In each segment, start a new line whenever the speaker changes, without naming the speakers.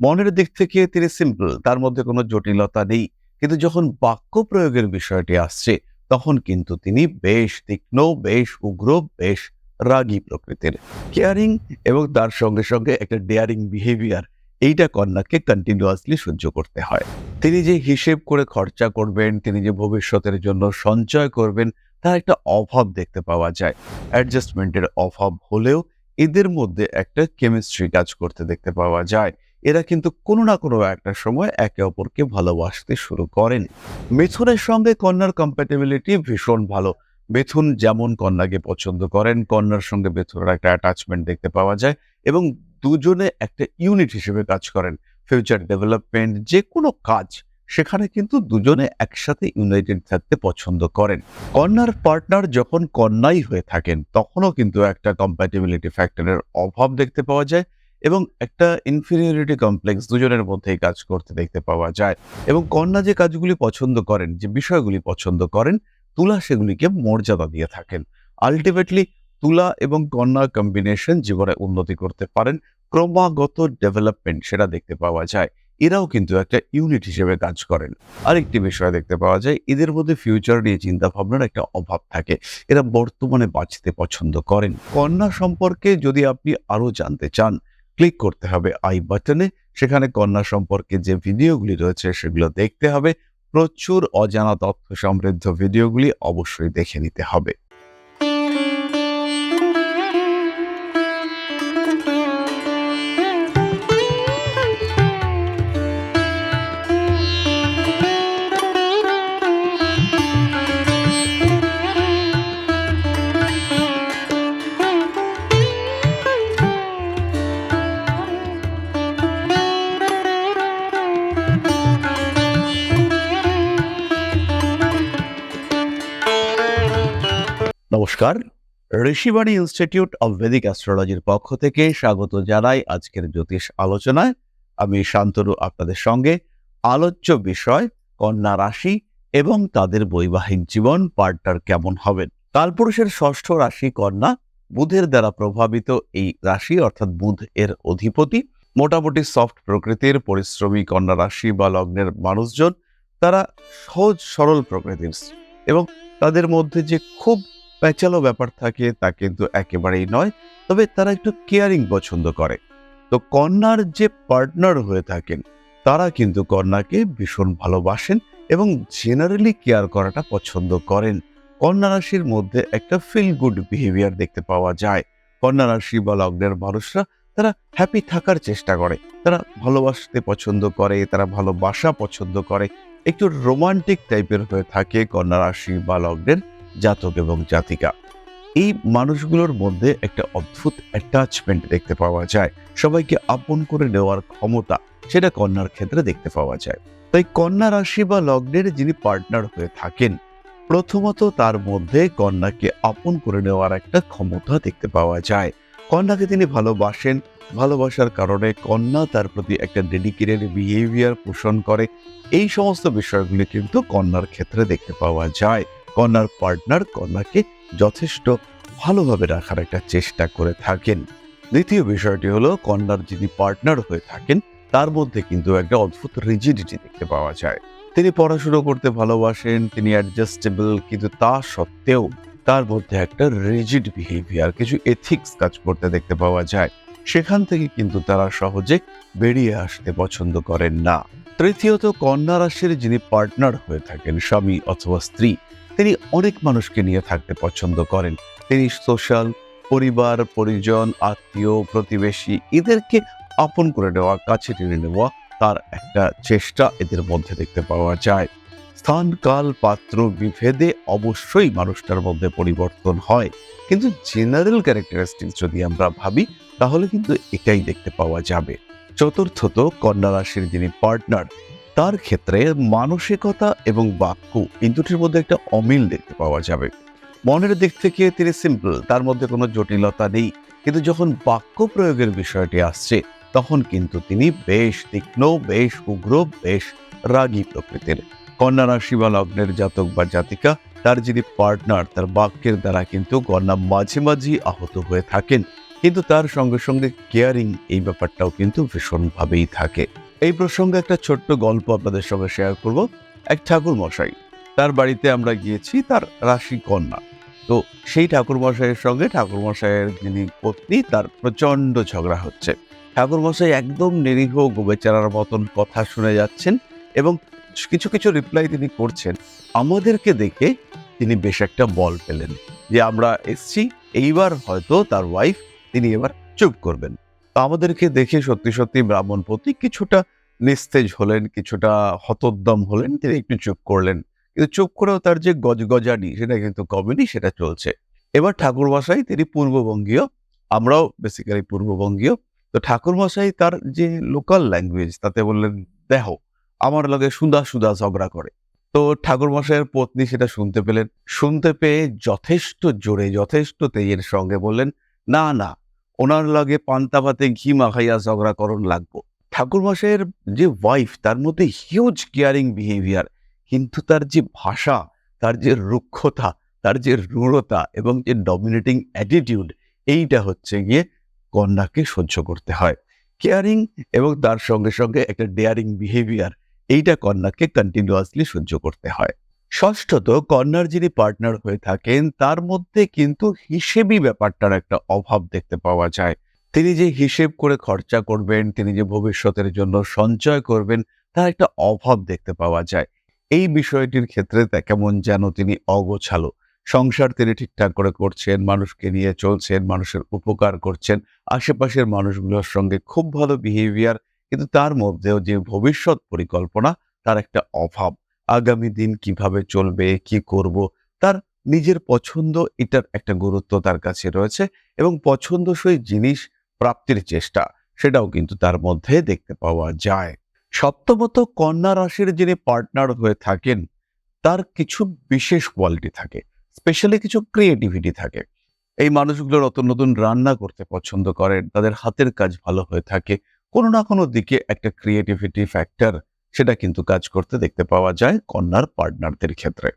মনের দিক থেকে তিনি সিম্পল তার মধ্যে কোনো জটিলতা নেই। কিন্তু যখন বাক্য প্রয়োগের বিষয়টি আসছে, তখন কিন্তু তিনি বেশ তীক্ষ্ণ, বেশ উগ্র, বেশ রাগী প্রকৃতির। কেয়ারিং এবং তার সঙ্গে সঙ্গে একটা ডেয়ারিং বিহেভিয়ার এইটা কন্যাকে কন্টিনিউয়াসলি সহ্য করতে হয়। তিনি যে হিসেব করে খরচা করবেন, তিনি যে ভবিষ্যতের জন্য সঞ্চয় করবেন, তার একটা অভাব দেখতে পাওয়া যায়। অ্যাডজাস্টমেন্টের অভাব হলেও এদের মধ্যে একটা কেমিস্ট্রি কাজ করতে দেখতে পাওয়া যায়। এরা কিন্তু কোনো না কোনো একটা সময় একে অপরকে ভালোবাসতে শুরু করেন। মিথুনের সঙ্গে কন্যার কম্প্যাটেবিলিটি ভীষণ ভালো। মিথুন যেমন কন্যাকে পছন্দ করেন, কন্যার সঙ্গে মিথুনের একটা অ্যাটাচমেন্ট দেখতে পাওয়া যায় এবং দুজনে একটা ইউনিট হিসেবে কাজ করেন। ফিউচার ডেভেলপমেন্ট যে কোনো কাজ, সেখানে কিন্তু দুজনে একসাথে ইউনাইটেড থাকতে পছন্দ করেন। কন্যার পার্টনার যখন কন্যাই হয়ে থাকেন, তখনও কিন্তু একটা কম্প্যাটেবিলিটি ফ্যাক্টরের অভাব দেখতে পাওয়া যায়। এবং একটা ইনফিরিয়রিটি কমপ্লেক্স দুজনের মধ্যেই কাজ করতে দেখতে পাওয়া যায়। এবং কন্যা যে কাজগুলি পছন্দ করেন, যে বিষয়গুলি পছন্দ করেন, তুলা সেগুলিকে মর্যাদা দিয়ে থাকেন। আলটিমেটলি তুলা এবং কন্যা কম্বিনেশন জীবনে উন্নতি করতে পারেন। ক্রমাগত ডেভেলপমেন্ট সেটা দেখতে পাওয়া যায়। এরাও কিন্তু একটা ইউনিট হিসেবে কাজ করেন। আরেকটি বিষয় দেখতে পাওয়া যায়, এদের মধ্যে ফিউচার নিয়ে চিন্তা ভাবনার একটা অভাব থাকে। এরা বর্তমানে বাঁচতে পছন্দ করেন। কন্যা সম্পর্কে যদি আপনি আরও জানতে চান ক্লিক করতে হবে আই বাটনে। সেখানে কন্যা সম্পর্কে যে ভিডিওগুলি রয়েছে সেগুলো দেখতে হবে। প্রচুর অজানা তথ্য সমৃদ্ধ ভিডিওগুলি অবশ্যই দেখে নিতে হবে। নমস্কার। ঋষিবাণী ইনস্টিটিউট অব ভেদিক অ্যাস্ট্রোলজির পক্ষ থেকে স্বাগত জানাই আজকের জ্যোতিষ আলোচনায়। আমি শান্তনু, আপনাদের সঙ্গে। আলোচ্য বিষয়, কন্যা রাশি এবং তাদের বৈবাহিক জীবন পার্টনার কেমন হবেন? কালপুরুষের ষষ্ঠ রাশি কন্যা বুধের দ্বারা প্রভাবিত এই রাশি, অর্থাৎ বুধ এর অধিপতি। মোটামুটি সফট প্রকৃতির পরিশ্রমী কন্যা রাশি বা লগ্নের মানুষজন, তারা সহজ সরল প্রকৃতির এবং তাদের মধ্যে যে খুব প্যাচালো ব্যাপার থাকে, তা কিন্তু একেবারেই নয়। তবে তারা একটু কেয়ারিং পছন্দ করে। তো কন্যার যে পার্টনার হয়ে থাকেন, তারা কিন্তু কন্যাকে ভীষণ ভালোবাসেন এবং জেনারেলি কেয়ার করাটা পছন্দ করেন। কন্যা রাশির মধ্যে একটা ফিল গুড বিহেভিয়ার দেখতে পাওয়া যায়। কন্যা রাশি বা লগ্নের মানুষরা তারা হ্যাপি থাকার চেষ্টা করে। তারা ভালোবাসতে পছন্দ করে, তারা ভালোবাসা পছন্দ করে। একটু রোমান্টিক টাইপের হয়ে থাকে কন্যা রাশি বা লগ্নের। জাতক এবং জাতিকা। এই মানুষগুলোর মধ্যে একটা অদ্ভুত অ্যাটাচমেন্ট দেখতে পাওয়া যায়। সবাইকে আপন করে নেওয়ার ক্ষমতা সেটা কন্যার ক্ষেত্রে দেখতে পাওয়া যায়। তাই কন্যা রাশি বা লগ্নের যিনি পার্টনার হয়ে থাকেন, প্রথমত তার মধ্যে কন্যাকে আপন করে নেওয়ার একটা ক্ষমতা দেখতে পাওয়া যায়। কন্যাকে তিনি ভালোবাসেন, ভালোবাসার কারণে কন্যা তার প্রতি একটা ডেডিকেটেড বিহেভিয়ার পোষণ করে। এই সমস্ত বিষয়গুলি কিন্তু কন্যার ক্ষেত্রে দেখতে পাওয়া যায়। কন্যার পার্টনার কন্যাকে যথেষ্ট ভালোভাবে রাখার একটা চেষ্টা করে থাকেন। দ্বিতীয় বিষয়টি হলো, কন্যার যিনি পার্টনার হয়ে থাকেন, তার মধ্যে কিন্তু একটা অদ্ভুত রিজিডিটি দেখতে পাওয়া যায়। তিনি পড়াশুনো করতে ভালোবাসেন, তিনি অ্যাডজাস্টেবল কিন্তু তা সত্ত্বেও তার মধ্যে একটা রিজিড বিহেভিয়ার কিছু এথিক্স কাজ করতে দেখতে পাওয়া যায়। সেখান থেকে কিন্তু তারা সহজে বেরিয়ে আসতে পছন্দ করেন না। তৃতীয়ত, কন্যা রাশির যিনি পার্টনার হয়ে থাকেন, স্বামী অথবা স্ত্রী তিনি অনেক মানুষকে নিয়ে থাকতে পছন্দ করেন। তিনি সোশ্যাল, পরিবার, পরিজন, আত্মীয়, প্রতিবেশী এদেরকে আপন করে নেওয়া, কাছে টেনে নেওয়া তার একটা চেষ্টা এদের মধ্যে দেখতে পাওয়া যায়। স্থান, কাল, পাত্র, বিভেদে অবশ্যই মানুষটার মধ্যে পরিবর্তন হয়। কিন্তু জেনারেল ক্যারেক্টারিস্টিক্স যদি আমরা ভাবি, তাহলে কিন্তু এটাই দেখতে পাওয়া যাবে। চতুর্থত কন্যা রাশির যিনি পার্টনার তার ক্ষেত্রে মানসিকতা এবং বাক্য এই দুটির মধ্যে একটা অমিল দেখতে পাওয়া যাবে। মনের দিক থেকে তিনি সিম্পল তার মধ্যে কোনো জটিলতা নেই। কিন্তু যখন বাক্য প্রয়োগের বিষয়টি আসছে, তখন কিন্তু তিনি বেশ তীক্ষ্ণ, বেশ উগ্র, বেশ রাগী প্রকৃতির। কন্যা রাশি বা লগ্নের জাতক বা জাতিকা, তার যিনি পার্টনার তার বাক্যের দ্বারা কিন্তু কন্যা মাঝে মাঝেই আহত হয়ে থাকেন। কিন্তু তার সঙ্গে সঙ্গে কেয়ারিং এই ব্যাপারটাও কিন্তু ভীষণভাবেই থাকে। এই প্রসঙ্গে একটা ছোট্ট গল্প আপনাদের সঙ্গে শেয়ার করব। এক ঠাকুর মশাই তার বাড়িতে আমরা গিয়েছি, তার রাশি কন্যা। তো সেই ঠাকুর মশাইয়ের সঙ্গে ঠাকুর মশাইয়ের যিনি পত্নী, তার প্রচণ্ড ঝগড়া হচ্ছে। ঠাকুর মশাই একদম নিরীহ, গোবেচারার মতন কথা শুনে যাচ্ছেন এবং কিছু কিছু রিপ্লাই তিনি করছেন। আমাদেরকে দেখে তিনি বেশ একটা বল পেলেন যে, আমরা এসছি, এইবার হয়তো তার ওয়াইফ তিনি এবার চুপ করবেন। আমাদেরকে দেখে সত্যি সত্যি ব্রাহ্মণ ব্রাহ্মণপতি কিছুটা নিস্তেজ হলেন, কিছুটা হতোদ্যম হলেন, তিনি একটু চুপ করলেন। কিন্তু চুপ করেও তার যে গজগজানি, সেটা কিন্তু কমেনি, সেটা চলছে। এবার ঠাকুর মশাই তিনি পূর্ববঙ্গীয়, আমরাও বেসিক্যালি পূর্ববঙ্গীয়, তো ঠাকুর মশাই তার যে লোকাল ল্যাঙ্গুয়েজ তাতে বললেন, দেখো, আমার লগে সুদা সুদা ঝগড়া করে। তো ঠাকুর মশাইয়ের পত্নী সেটা শুনতে পেলেন। শুনতে পেয়ে যথেষ্ট জোরে, যথেষ্ট তেজের সঙ্গে বললেন, না না ওনার লগে পান্তা ভাতে ঘি মাখাইয়া ঝগড়া করণ লাগবো। ঠাকুর মশাইয়ের যে ওয়াইফ তার মধ্যে হিউজ কেয়ারিং বিহেভিয়ার কিন্তু তার যে ভাষা, তার যে রুক্ষতা, তার যে রূঢ়তা এবং যে ডমিনেটিং অ্যাটিটিউড এইটা হচ্ছে গিয়ে কন্যাকে সহ্য করতে হয়। কেয়ারিং এবং তার সঙ্গে সঙ্গে একটা ডেয়ারিং বিহেভিয়ার এইটা কন্যাকে কন্টিনিউয়াসলি সহ্য করতে হয়। ষষ্ঠত কন্যার যিনি পার্টনার হয়ে থাকেন, তার মধ্যে কিন্তু হিসেবি ব্যাপারটার একটা অভাব দেখতে পাওয়া যায়। তিনি যে হিসেব করে খরচা করবেন, তিনি যে ভবিষ্যতের জন্য সঞ্চয় করবেন, তার একটা অভাব দেখতে পাওয়া যায়। এই বিষয়টির ক্ষেত্রে কেমন যেন তিনি অগোছালো। সংসার তিনি ঠিকঠাক করে করছেন, মানুষকে নিয়ে চলছেন, মানুষের উপকার করছেন, আশেপাশের মানুষগুলোর সঙ্গে খুব ভালো বিহেভিয়ার কিন্তু তার মধ্যেও যে ভবিষ্যৎ পরিকল্পনা, তার একটা অভাব। আগামী দিন কীভাবে চলবে, কি করব, তার নিজের পছন্দ এটার একটা গুরুত্ব তার কাছে রয়েছে এবং পছন্দসই জিনিস প্রাপ্তির চেষ্টা, সেটাও কিন্তু তার মধ্যে দেখতে পাওয়া যায়। সপ্তমত, কন্যা রাশির যিনি পার্টনার হয়ে থাকেন, তার কিছু বিশেষ কোয়ালিটি থাকে স্পেশালি কিছু ক্রিয়েটিভিটি থাকে। এই মানুষগুলো নতুন নতুন রান্না করতে পছন্দ করেন, তাদের হাতের কাজ ভালো হয়ে থাকে, কোনো না কোনো দিকে একটা ক্রিয়েটিভিটি ফ্যাক্টর সেটা কিন্তু কাজ করতে দেখতে পাওয়া যায় কন্যার পার্টনারদের ক্ষেত্রে।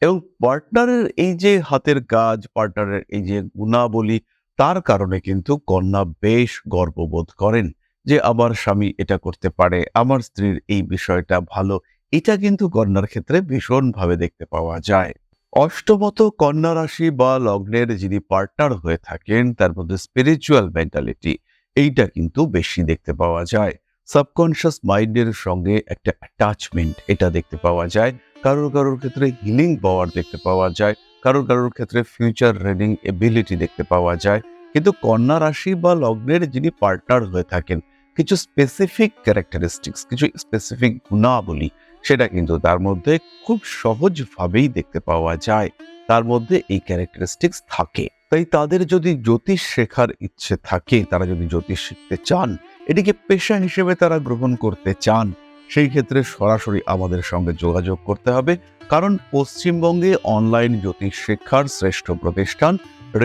এবং পার্টনারের এই যে হাতের কাজ, পার্টনারের এই যে গুণাবলী, তার কারণে কিন্তু কন্যা বেশ গর্ববোধ করেন যে আমার স্বামী এটা করতে পারে, আমার স্ত্রীর এই বিষয়টা ভালো। এটা কিন্তু কন্যার ক্ষেত্রে ভীষণভাবে দেখতে পাওয়া যায়। অষ্টমত কন্যা রাশি বা লগ্নের যিনি পার্টনার হয়ে থাকেন, তার মধ্যে স্পিরিচুয়াল মেন্টালিটি এইটা কিন্তু বেশি দেখতে পাওয়া যায়। সাবকনশিয়াস মাইন্ডের সঙ্গে একটা অ্যাটাচমেন্ট এটা দেখতে পাওয়া যায়। কারোর কারোর ক্ষেত্রে হিলিং পাওয়ার দেখতে পাওয়া যায়। কারোর কারোর ক্ষেত্রে ফিউচার রিডিং এবিলিটি দেখতে পাওয়া যায়। কিন্তু কন্যা রাশি বা লগ্নের যিনি পার্টনার হয়ে থাকেন, কিছু স্পেসিফিক ক্যারেক্টারিস্টিক্স কিছু স্পেসিফিক গুণাবলী, সেটা কিন্তু তার মধ্যে খুব সহজভাবেই দেখতে পাওয়া যায়। তার মধ্যে এই ক্যারেক্টারিস্টিক্স থাকে। তাই তাদের যদি জ্যোতিষ শেখার ইচ্ছে থাকে, তারা যদি জ্যোতিষ শিখতে চান, এটিকে পেশা হিসেবে তারা গ্রহণ করতে চান, সেই ক্ষেত্রে সরাসরি আমাদের সঙ্গে যোগাযোগ করতে হবে। কারণ পশ্চিমবঙ্গে অনলাইন জ্যোতিষ শিক্ষার শ্রেষ্ঠ প্রতিষ্ঠান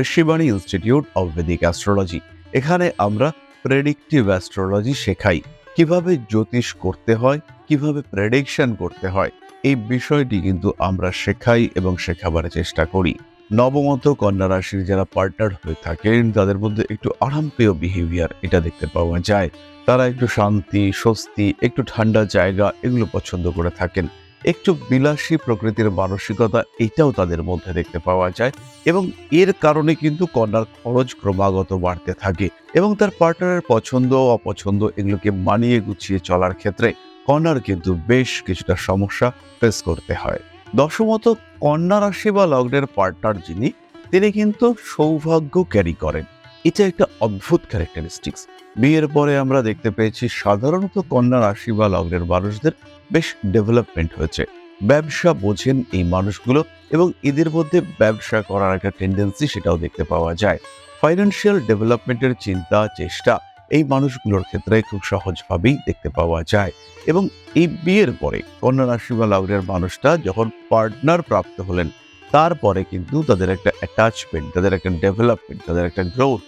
Rishibani Institute of Vedic astrology. এখানে আমরা প্রেডিক্টিভ অ্যাস্ট্রোলজি শেখাই। কীভাবে জ্যোতিষ করতে হয়, কীভাবে প্রেডিকশন করতে হয়, এই বিষয়টি কিন্তু আমরা শেখাই এবং শেখাবার চেষ্টা করি। নবমত কন্যা রাশির যারা পার্টনার হয়ে থাকেন, তাদের মধ্যে একটু আরামপ্রিয় বিহেভিয়ার এটা দেখতে পাওয়া যায়। তারা একটু শান্তি, স্বস্তি, একটু ঠান্ডা জায়গা এগুলো পছন্দ করে থাকেন। একটু বিলাসী প্রকৃতির মানসিকতা এটাও তাদের মধ্যে দেখতে পাওয়া যায় এবং এর কারণে কিন্তু কন্যার খরচ ক্রমাগত বাড়তে থাকে এবং তার পার্টনারের পছন্দ অপছন্দ এগুলোকে মানিয়ে গুছিয়ে চলার ক্ষেত্রে কন্যার কিন্তু বেশ কিছুটা সমস্যা ফেস করতে হয়। দশমত কন্যা রাশি বা লগ্নের পার্টনার যিনি, তিনি কিন্তু সৌভাগ্য ক্যারি করেন। এটা একটা অদ্ভুত ক্যারেক্টারিস্টিক্স বিয়ের পরে আমরা দেখতে পেয়েছি, সাধারণত কন্যা রাশি বা লগ্নের মানুষদের বেশ ডেভেলপমেন্ট হয়েছে। ব্যবসা বোঝেন এই মানুষগুলো এবং এদের মধ্যে ব্যবসা করার একটা টেন্ডেন্সি সেটাও দেখতে পাওয়া যায়। ফাইন্যান্সিয়াল ডেভেলপমেন্টের চিন্তা, চেষ্টা এই মানুষগুলোর ক্ষেত্রে খুব সহজভাবেই দেখতে পাওয়া যায়। এবং এই বিয়ের পরে কন্যা রাশি বা লগ্নের মানুষটা যখন পার্টনার প্রাপ্ত হলেন, তারপরে কিন্তু তাদের একটা অ্যাটাচমেন্ট তাদের একটা ডেভেলপমেন্ট তাদের একটা গ্রোথ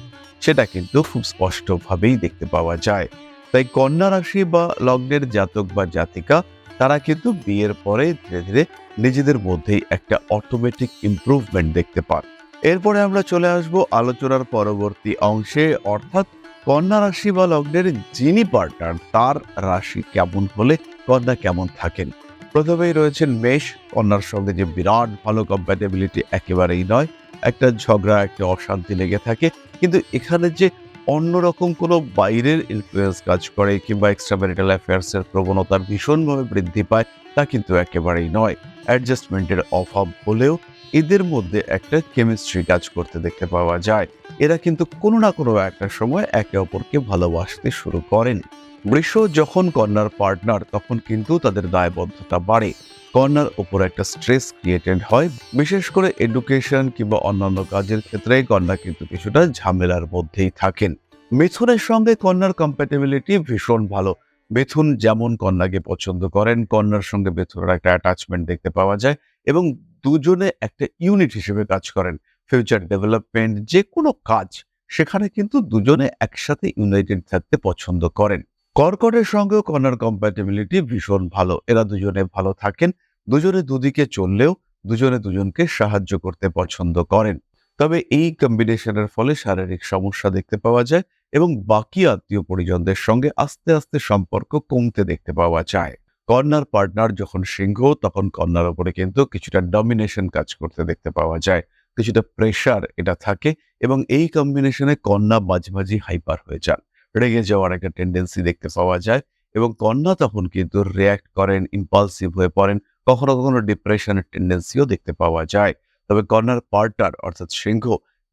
সেটা কিন্তু খুব স্পষ্টভাবেই দেখতে পাওয়া যায়। তাই কন্যা রাশি বা লগ্নের জাতক বা জাতিকা, তারা কিন্তু বিয়ের পরে ধীরে ধীরে নিজেদের মধ্যেই একটা অটোমেটিক ইমপ্রুভমেন্ট দেখতে পান। এরপরে আমরা চলে আসব আলোচনার পরবর্তী অংশে, অর্থাৎ কন্যা রাশি বা লগ্নের যিনি পার্টনার তার রাশি কেমন হলে কন্যা কেমন থাকেন? প্রথমেই রয়েছেন মেষ, কন্যার সঙ্গে যে বিরাট ভালো কম্প্যাটেবিলিটি একেবারেই নয়। একটা ঝগড়া, একটা অশান্তি লেগে থাকে। কিন্তু এখানে যে অন্যরকম কোনো বাইরের ইনফ্লুয়েন্স কাজ করে কিংবা এক্সট্রা ম্যারিটাল অ্যাফেয়ার্সের প্রবণতা ভীষণভাবে বৃদ্ধি পায়, তা কিন্তু একেবারেই নয়। অ্যাডজাস্টমেন্টের অভাব হলেও এদের মধ্যে একটা কেমিস্ট্রি কাজ করতে দেখতে পাওয়া যায়। এরা কিন্তু কোনো না কোনো একটা সময় একে অপরকে ভালোবাসতে শুরু করেন। বৃষ যখন কন্যার পার্টনার তখন কিন্তু তাদের দায়বদ্ধতা বাড়ে। কন্যার ওপর একটা স্ট্রেস ক্রিয়েটেড হয়। বিশেষ করে এডুকেশন কিংবা অন্যান্য কাজের ক্ষেত্রে কন্যা কিন্তু কিছুটা ঝামেলার মধ্যেই থাকেন। মিথুনের সঙ্গে কন্যার কম্প্যাটেবিলিটি ভীষণ ভালো। মিথুন যেমন কন্যাকে পছন্দ করেন, কন্যার সঙ্গে মিথুনের একটা অ্যাটাচমেন্ট দেখতে পাওয়া যায় এবং দুজনে একটা ইউনিট হিসেবে কাজ করেন। ফিউচার ডেভেলপমেন্ট যে কোনো কাজ, সেখানে কিন্তু দুজনে একসাথে ইউনাইটেড থাকতে পছন্দ করেন। কর্কটের সঙ্গেও কর্নার কম্প্যাটেবিলিটি ভীষণ ভালো। এরা দুজনে ভালো থাকেন। দুজনে দুদিকে চললেও দুজনে দুজনকে সাহায্য করতে পছন্দ করেন। তবে এই কম্বিনেশনের ফলে শারীরিক সমস্যা দেখতে পাওয়া যায় এবং বাকি আত্মীয় পরিজনদের সঙ্গে আস্তে আস্তে সম্পর্ক কমতে দেখতে পাওয়া যায়। কন্যার পার্টনার যখন সিংহ, তখন কন্যার উপরে কিন্তু কিছুটা ডমিনেশন কাজ করতে দেখতে পাওয়া যায়। কিছুটা প্রেশার এটা থাকে এবং এই কম্বিনেশনে কন্যা মাঝে হাইপার হয়ে যান। রেগে যাওয়ার একটা টেন্ডেন্সি দেখতে পাওয়া যায় এবং কন্যা তখন কিন্তু রিয়াক্ট করেন ইম্পালসিভ হয়ে পড়েন, কখনো কখনো ডিপ্রেশনের টেন্ডেন্সিও দেখতে পাওয়া যায়। তবে কন্যার পার্টনার অর্থাৎ সিংহ,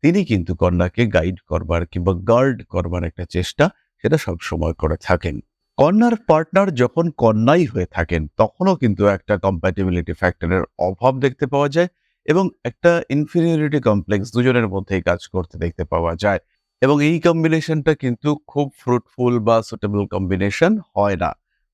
তিনি কিন্তু কন্যাকে গাইড করবার কিংবা গার্ড করবার একটা চেষ্টা সেটা সবসময় করে থাকেন। কন্যার পার্টনার যখন কন্যাই হয়ে থাকেন, তখনও কিন্তু একটা কম্প্যাটিবিলিটি ফ্যাক্টরের অভাব দেখতে পাওয়া যায় এবং একটা ইনফিরিয়রিটি কমপ্লেক্স দুজনের মধ্যেই কাজ করতে দেখতে পাওয়া যায়। এবং এই কম্বিনেশনটা কিন্তু খুব ফ্রুটফুল বা সুটেবল কম্বিনেশন হয় না।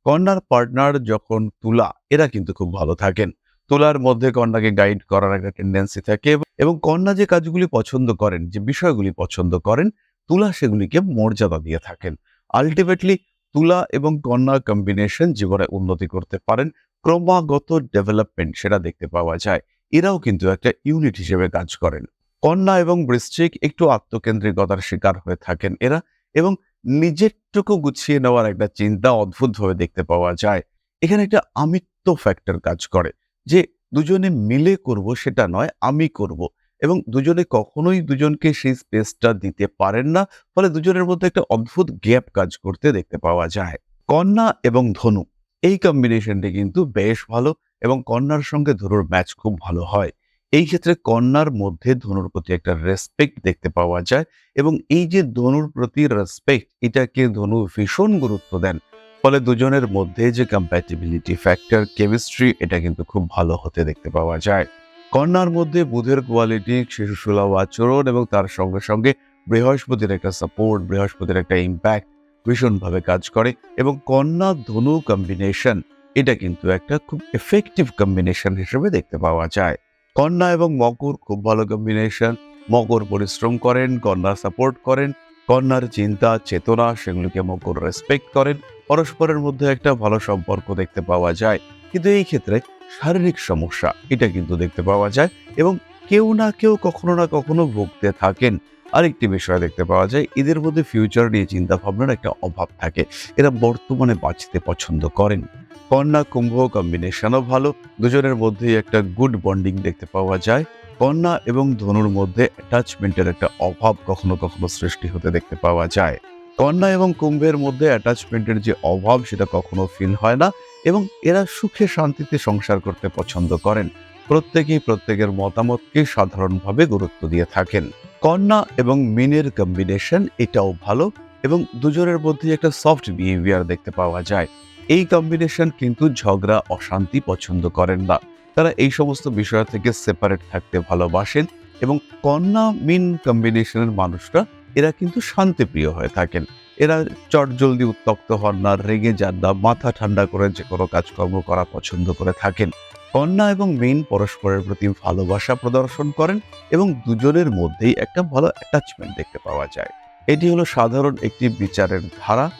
কন্যার পার্টনার যখন তুলা, এরা কিন্তু খুব ভালো থাকেন। তুলার মধ্যে কন্যাকে গাইড করার একটা টেন্ডেন্সি থাকে এবং কন্যা যে কাজগুলি পছন্দ করেন, যে বিষয়গুলি পছন্দ করেন, তুলা সেগুলিকে মর্যাদা দিয়ে থাকেন। আলটিমেটলি তুলা এবং কন্যা কম্বিনেশন জীবনে উন্নতি করতে পারেন। ক্রমাগত ডেভেলপমেন্ট সেটা দেখতে পাওয়া যায়। এরাও কিন্তু একটা ইউনিট হিসেবে কাজ করেন। কন্যা এবং বৃশ্চিক একটু আত্মকেন্দ্রিকতার শিকার হয়ে থাকেন এরা এবং নিজেরটুকু গুছিয়ে নেওয়ার একটা চিন্তা অদ্ভুতভাবে দেখতে পাওয়া যায়। এখানে একটা আমিত্ব ফ্যাক্টর কাজ করে যে দুজনে মিলে করব সেটা নয়, আমি করব। এবং দুজনে কখনোই দুজনকে সেই স্পেসটা দিতে পারেন না, ফলে দুজনের মধ্যে একটা অদ্ভুত গ্যাপ কাজ করতে দেখতে পাওয়া যায়। কন্যা এবং ধনু, এই কম্বিনেশনটি কিন্তু বেশ ভালো এবং কন্যার সঙ্গে ধনুর ম্যাচ খুব ভালো হয়। এই ক্ষেত্রে কন্যার মধ্যে ধনুর প্রতি একটা রেসপেক্ট দেখতে পাওয়া যায় এবং এই যে ধনুর প্রতি রেসপেক্ট এটাকে ধনু ভীষণ গুরুত্ব দেন, ফলে দুজনের মধ্যে যে কম্প্যাটিবিলিটি ফ্যাক্টর কেমিস্ট্রি এটা কিন্তু খুব ভালো হতে দেখতে পাওয়া যায়। কন্যার মধ্যে বুধের কোয়ালিটি, শিশুসুলভ আচরণ এবং তার সঙ্গে সঙ্গে বৃহস্পতির একটা সাপোর্ট বৃহস্পতির একটা ইম্প্যাক্ট ভীষণভাবে কাজ করে এবং কন্যা ধনু কম্বিনেশন এটা কিন্তু একটা খুব এফেক্টিভ কম্বিনেশন হিসেবে দেখতে পাওয়া যায়। কন্যা এবং মকর খুব ভালো কম্বিনেশন মকর পরিশ্রম করেন, কন্যা সাপোর্ট করেন, কন্যার চিন্তা, চেতনা সেগুলিকে মকর রেসপেক্ট করেন, পরস্পরের মধ্যে একটা ভালো সম্পর্ক দেখতে পাওয়া যায়। কিন্তু এই ক্ষেত্রে শারীরিক সমস্যা, এটা কিন্তু দেখতে পাওয়া যায় এবং কেউ না কেউ কখনো না কখনো ভুগতে থাকেন। আরেকটি বিষয় দেখতে পাওয়া যায়, এদের মধ্যে ফিউচার নিয়ে চিন্তা ভাবনার একটা অভাব থাকে। এরা বর্তমানে বাঁচতে পছন্দ করেন। কন্যা, কুম্ভ কম্বিনেশনও ভালো। দুজনের মধ্যেই একটা গুড বন্ডিং দেখতে পাওয়া যায়। কন্যা এবং ধনুর মধ্যে অ্যাটাচমেন্টের একটা অভাব কখনো কখনো সৃষ্টি হতে দেখতে পাওয়া যায়। কন্যা এবং কুম্ভের মধ্যে অ্যাটাচমেন্টের যে অভাব, সেটা কখনো ফিল হয় না। এবং এরা সুখে শান্তিতে সংসার করতে পছন্দ করেন। প্রত্যেকেই প্রত্যেকের মতামতকে সাধারণভাবে গুরুত্ব দিয়ে থাকেন। কন্যা এবং মিনের কম্বিনেশন এটাও ভালো এবং দুজনের মধ্যে একটা সফট বিহেভিয়ার দেখতে পাওয়া যায়। এই কম্বিনেশন কিন্তু ঝগড়া, অশান্তি পছন্দ করেন না। তারা এই সমস্ত বিষয় থেকে সেপারেট থাকতে ভালোবাসেন এবং কন্যা মিন কম্বিনেশনের মানুষরা এরা কিন্তু শান্তিপ্রিয় হয়ে থাকেন। এরা চটজলদি উত্তপ্ত হন না, রেগে যান না, মাথা ঠান্ডা করে যে কোনো কাজকর্ম করা পছন্দ করে থাকেন। কন্যা এবং মেন পরস্পরের প্রতি ভালোবাসা প্রদর্শন করেন এবং দুজনের মধ্যেই একটা ভালো অ্যাটাচমেন্ট দেখতে পাওয়া যায়। এটি হলো সাধারণ একটি বিচারের ধারা।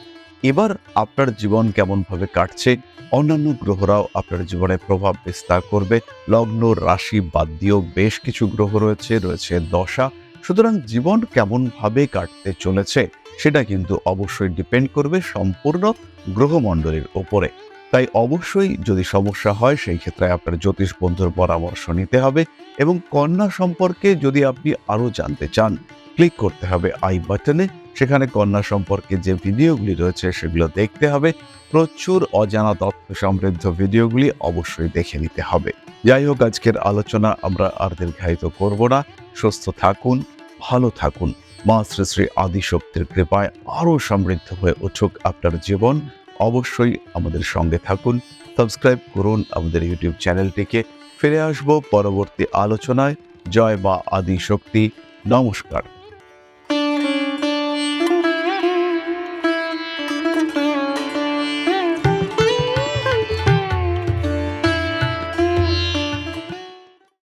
এবার আপনার জীবন কেমনভাবে কাটছে, অন্যান্য গ্রহরাও আপনার জীবনে প্রভাব বিস্তার করবে, লগ্ন, রাশি বাদ দিয়েও বেশ কিছু গ্রহ রয়েছে রয়েছে দশা। সুতরাং জীবন কেমনভাবে কাটতে চলেছে সেটা কিন্তু অবশ্যই ডিপেন্ড করবে সম্পূর্ণ গ্রহমণ্ডলের ওপরে। তাই অবশ্যই যদি সমস্যা হয়, সেই ক্ষেত্রে আপনার জ্যোতিষ বন্ধুর পরামর্শ নিতে হবে এবং কন্যা সম্পর্কে যদি আপনি আরও জানতে চান ক্লিক করতে হবে আই বাটনে সেখানে কন্যা সম্পর্কে যে ভিডিওগুলি রয়েছে, সেগুলো দেখতে হবে। প্রচুর অজানা তথ্য সমৃদ্ধ ভিডিওগুলি অবশ্যই দেখে নিতে হবে। যাই হোক, আজকের আলোচনা আমরা আর দীর্ঘায়িত করব না। সুস্থ থাকুন, ভালো থাকুন। মা শ্রী শ্রী আদিশক্তির কৃপায় আরও সমৃদ্ধ হয়ে উঠুক আপনার জীবন। অবশ্যই আমাদের সঙ্গে থাকুন, সাবস্ক্রাইব করুন আমাদের ইউটিউব চ্যানেলটিকে। ফিরে আসব পরবর্তী আলোচনায়। জয় মা আদিশক্তি। নমস্কার।